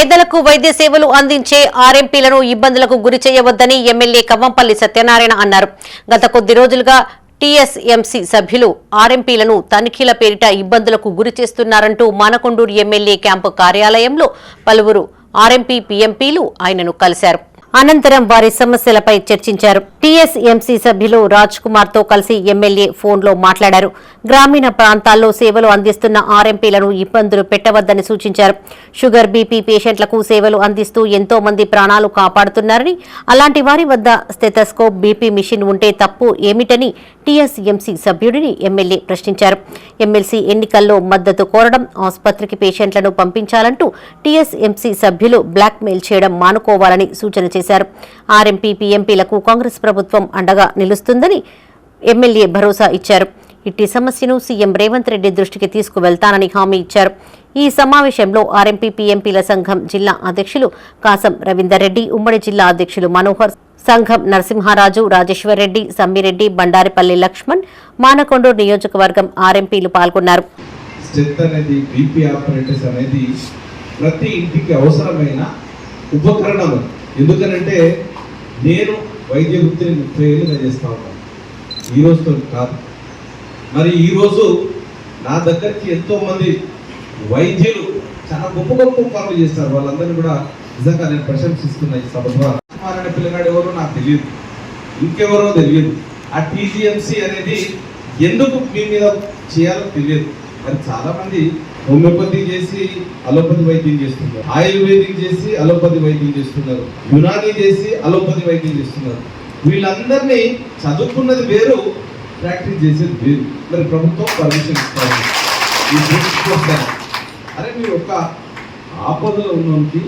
పేదలకు వైద్య సేవలు అందించే ఆర్ఎంపీలను ఇబ్బందులకు గురి చేయవద్దని ఎమ్మెల్యే కవ్వంపల్లి సత్యనారాయణ అన్నారు. గత కొద్ది రోజులుగా టీఎస్ఎంసీ సభ్యులు ఆర్ఎంపీలను తనిఖీల పేరిట ఇబ్బందులకు గురి చేస్తున్నారంటూ మానకొండూరు ఎమ్మెల్యే క్యాంపు కార్యాలయంలో పలువురు ఆర్ఎంపీ పీఎంపీలు ఆయనను కలిశారు. అనంతరం వారి సమస్యలపై చర్చించారు. టీఎస్ఎంసీ సభ్యులు రాజ్ కుమార్తో కలిసి ఎమ్మెల్యే ఫోన్లో మాట్లాడారు. గ్రామీణ ప్రాంతాల్లో సేవలు అందిస్తున్న ఆర్ఎంపీలను ఇబ్బందులు పెట్టవద్దని సూచించారు. షుగర్ బీపీ పేషెంట్లకు సేవలు అందిస్తూ ఎంతో మంది ప్రాణాలు కాపాడుతున్నారని అలాంటి వారి వద్ద స్టెథస్కోప్ బీపీ మిషన్ ఉంటే తప్పు ఏమిటని టీఎస్ఎంసీ సభ్యుడిని ఎమ్మెల్యే ప్రశ్నించారు. ఎమ్మెల్సీ ఎన్నికల్లో మద్దతు కోరడం ఆసుపత్రికి పేషెంట్లను పంపించాలంటూ టీఎస్ఎంసీ సభ్యులు బ్లాక్మెయిల్ చేయడం మానుకోవాలని సూచన చేశారు. ఆర్ఎంపీ పీఎంపీలకు కాంగ్రెస్ ప్రభుత్వం అండగా నిలుస్తుందని ఎమ్మెల్యే భరోసా ఇచ్చారు. ఇట్టి సమస్యను సీఎం రేవంత్ రెడ్డి దృష్టికి తీసుకువెళ్తానని హామీ ఇచ్చారు. ఈ సమావేశంలో ఆర్ఎంపీ పీఎంపీల సంఘం జిల్లా అధ్యక్షులు కాసం రవీందర్ రెడ్డి ఉమ్మడి జిల్లా అధ్యక్షులు మనోహర్ సంఘం నరసింహారాజు రాజేశ్వర్ రెడ్డి సమ్మిరెడ్డి బండారిపల్లి లక్ష్మణ్ మానకొండూరు నియోజకవర్గం ఆర్ఎంపీలు పాల్గొన్నారు. ప్రతి ఇంటికి అవసరమైన ఉపకరణం. ఎందుకనంటే నేను వైద్య వృత్తిని ముప్పై ఏళ్ళుగా చేస్తా ఉన్నాను. ఈ రోజుతో కాదు. మరి ఈరోజు నా దగ్గరికి ఎంతోమంది వైద్యులు చాలా గొప్ప గొప్ప పనులు చేస్తారు. వాళ్ళందరినీ కూడా నిజంగా నేను ప్రశంసిస్తున్నాయి ఈ సభ ద్వారా. పిల్లగాడు ఎవరో నాకు తెలియదు. ఇంకెవరో తెలియదు. ఆ టీజీఎంసీ అనేది ఎందుకు మీ మీద చేయాలో తెలియదు. మరి చాలా మంది హోమియోపతి చేసి అలోపతి వైద్యం చేస్తున్నారు. ఆయుర్వేదిక్ చేసి అలోపతి వైద్యం చేస్తున్నారు. యునాని చేసి అలోపతి వైద్యం చేస్తున్నారు. వీళ్ళందరినీ చదువుకున్నది వేరు ప్రాక్టీస్ చేసేది వేరు. మరి ప్రభుత్వం పర్మిషన్ ఇస్తారు? అరే మీరు ఒక ఆపదలో ఉన్నోనికి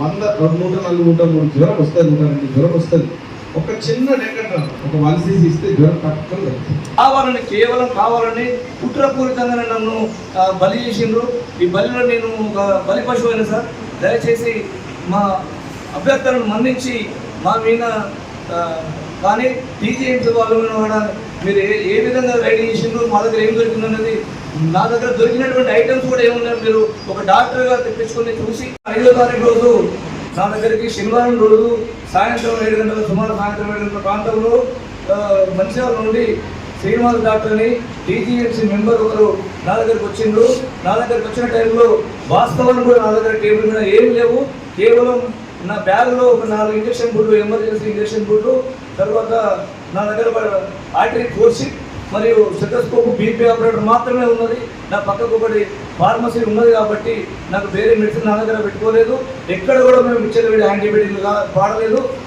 వంద రెండు నూట నాలుగు నూట మూడు జ్వరం వస్తుంది నూట రెండు జ్వరం వస్తుంది. ఒక చిన్న డెక్కన ఒక సీసీ ఇస్తే జ్వరం పట్టుకొని కావాలని కేవలం కావాలని కుట్రపూరితంగా నన్ను బలి చేసిండ్రు. ఈ బలిలో నేను ఒక బలి పశువు అయినా సార్ దయచేసి మా అభ్యర్థులను మన్నించి మా మీద కానీ టీజీఎంసీ వాళ్ళు కూడా మీరు ఏ ఏ విధంగా రైడ్ చేసిండ్రు మా దగ్గర ఏం దొరికింది అనేది నా దగ్గర దొరికినటువంటి ఐటమ్స్ కూడా ఏమున్నాయి మీరు ఒక డాక్టర్గా తెప్పించుకొని చూసి ఐదో తారీఖు రోజు నా దగ్గరికి శనివారం రోజు సాయంత్రం ఏడు గంటల సుమారు సాయంత్రం ఏడు గంటల ప్రాంతంలో మంచిర్యాల నుండి శ్రీనివాస్ డాక్టర్ని టీజీఎంసీ మెంబర్ ఒకరు నా దగ్గరకు వచ్చిండ్రు. నా దగ్గరకు వచ్చిన టైంలో వాస్తవాలు కూడా నా దగ్గర టేబుల్ మీద ఏమి లేవు. కేవలం నా బ్యాగ్లో ఒక నాలుగు ఇంజక్షన్ బుడ్లు ఎమర్జెన్సీ ఇంజక్షన్ బుడ్లు తర్వాత నా దగ్గర ఆర్టరీ కోర్సి మరియు స్టెథోస్కోప్ బీపీ ఆపరేటర్ మాత్రమే ఉన్నది. నా పక్కకు ఒకటి ఫార్మసీ ఉన్నది కాబట్టి నాకు వేరే మెడిసిన్ నా దగ్గర పెట్టుకోలేదు. ఎక్కడ కూడా మేము ఇచ్చేది యాంటీబయాటిక్ వాడలేదు.